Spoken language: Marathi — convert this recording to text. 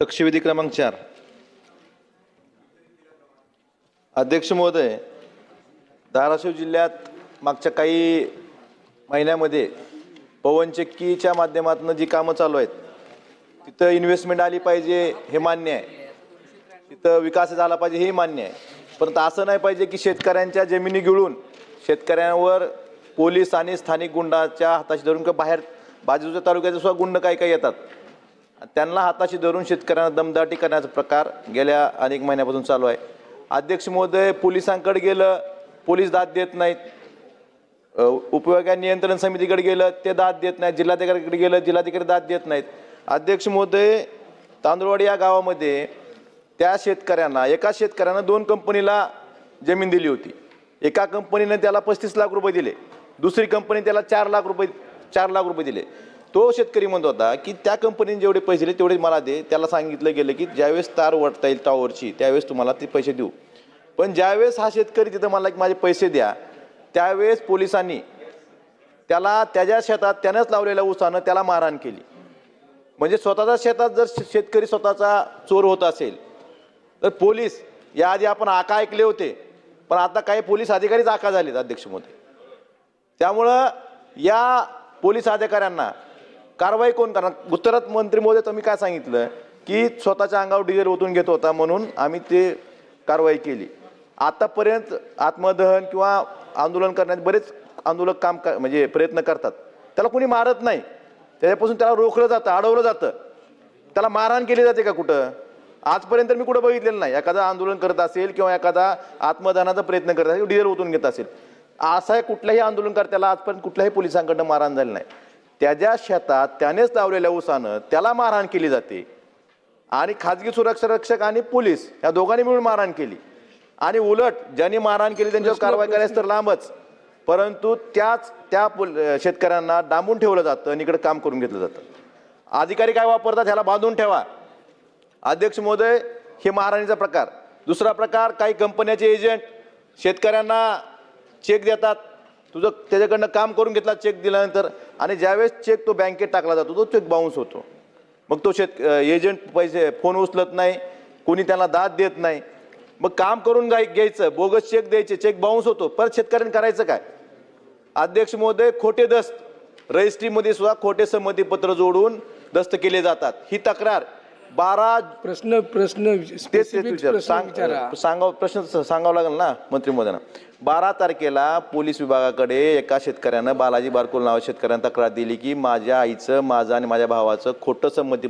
लक्षवेधी क्रमांक चार. अध्यक्ष महोदय धाराशिव जिल्ह्यात मागच्या काही महिन्यामध्ये पवनचक्कीच्या माध्यमातून जी कामं चालू आहेत तिथं इन्व्हेस्टमेंट आली पाहिजे हे मान्य आहे. तिथं विकास झाला पाहिजे हे मान्य आहे. परंतु असं नाही पाहिजे की शेतकऱ्यांच्या जमिनी गिळून शेतकऱ्यांवर पोलीस आणि स्थानिक गुंडाच्या हाताशी धरून किंवा बाहेर बाजूच्या तालुक्याचे सुद्धा गुंड काही काही येतात. त्यांना हाताशी धरून शेतकऱ्यांना दमदाटी करण्याचा प्रकार गेल्या अनेक महिन्यापासून चालू आहे. अध्यक्ष महोदय पोलिसांकडे गेलं पोलीस दाद देत नाहीत. उपयोगा नियंत्रण समितीकडे गेलं ते दाद देत नाहीत. जिल्हाधिकाऱ्याकडे गेलं जिल्हाधिकारी दाद देत नाहीत. अध्यक्ष महोदय तांदूळवाडी या गावामध्ये त्या शेतकऱ्यांना एका शेतकऱ्यानं दोन कंपनीला जमीन दिली होती. एका कंपनीने त्याला पस्तीस लाख रुपये दिले. दुसरी कंपनी त्याला चार लाख रुपये चार लाख रुपये दिले. तो शेतकरी म्हणत होता की त्या कंपनीने जेवढे पैसे दिले तेवढे मला दे. त्याला सांगितलं गेलं की ज्यावेळेस तार वटता येईल टॉवरची त्यावेळेस तुम्हाला ते पैसे देऊ. पण ज्यावेळेस हा शेतकरी तिथं मला माझे पैसे द्या त्यावेळेस पोलिसांनी त्याला त्याच्या शेतात त्यानंच लावलेल्या उसानं त्याला मारहाण केली. म्हणजे स्वतःच्या शेतात जर शेतकरी स्वतःचा चोर होत असेल तर पोलीस याआधी आपण आका ऐकले होते पण आता काही पोलीस अधिकारीच आका झालेत अध्यक्ष मोदी त्यामुळं या पोलीस अधिकाऱ्यांना कारवाई कोण करणार? गुजरात मंत्री मोदी तुम्ही काय सांगितलं? की स्वतःच्या अंगावर डिझेल ओतून घेत होता म्हणून आम्ही ते कारवाई केली. आतापर्यंत आत्मदहन किंवा आंदोलन करण्यात बरेच आंदोलक काम क म्हणजे प्रयत्न करतात. त्याला कोणी मारत नाही. त्याच्यापासून त्याला रोखलं जातं अडवलं जातं. त्याला मारहाण केली जाते का कुठं? आजपर्यंत मी कुठं बघितलेलं नाही. एखादा आंदोलन करत असेल किंवा एखादा आत्मदानाचा प्रयत्न करत असेल डिझेल ओतून घेत असेल. असा कुठल्याही आंदोलनकर्त्याला आजपर्यंत कुठल्याही पोलिसांकडनं मारहाण झाली नाही. त्याच्या शेतात त्यानेच लावलेल्या ऊसानं त्याला मारहाण केली जाते. आणि खाजगी सुरक्षा रक्षक आणि पोलीस या दोघांनी मिळून मारहाण केली. आणि उलट ज्यांनी मारहाण केली त्यांच्यावर कारवाई करायचं तर लांबच. परंतु त्याच त्या पोल- शेतकऱ्यांना डांबून ठेवलं जातं आणि इकडे काम करून घेतलं जातं. अधिकारी काय वापरतात ह्याला बांधून ठेवा. अध्यक्ष महोदय हे महाराणीचा प्रकार. दुसरा प्रकार काही कंपन्याचे एजंट शेतकऱ्यांना चेक देतात. तुझं त्याच्याकडनं काम करून घेतला चेक दिल्यानंतर आणि ज्यावेळेस चेक तो बँकेत टाकला जातो तो चेक बाउन्स होतो. मग तो शेत एजंट पैसे फोन उचलत नाही कोणी त्याला दाद देत नाही. मग काम करून गाय घ्यायचं बोगस चेक द्यायचे चेक बाउन्स होतो. परत शेतकऱ्यांनी करायचं काय? अध्यक्ष महोदय खोटे दस्त. रजिस्ट्रीमध्ये सुद्धा खोटे संमतीपत्र जोडून दस्त केले जातात. ही तक्रार. बारा प्रश्न प्रश्न तेच तेच specific विचार. प्रश्न सांग विचारा. सांगाव प्रश्न स- सांगावं लागेल ना मंत्री महोदयांना. बारा तारखेला पोलीस विभागाकडे एका शेतकऱ्यानं बालाजी बारकुल नावा शेतकऱ्यानं तक्रार दिली की माझ्या आईचं माझं आणि माझ्या भावाचं खोटं संमती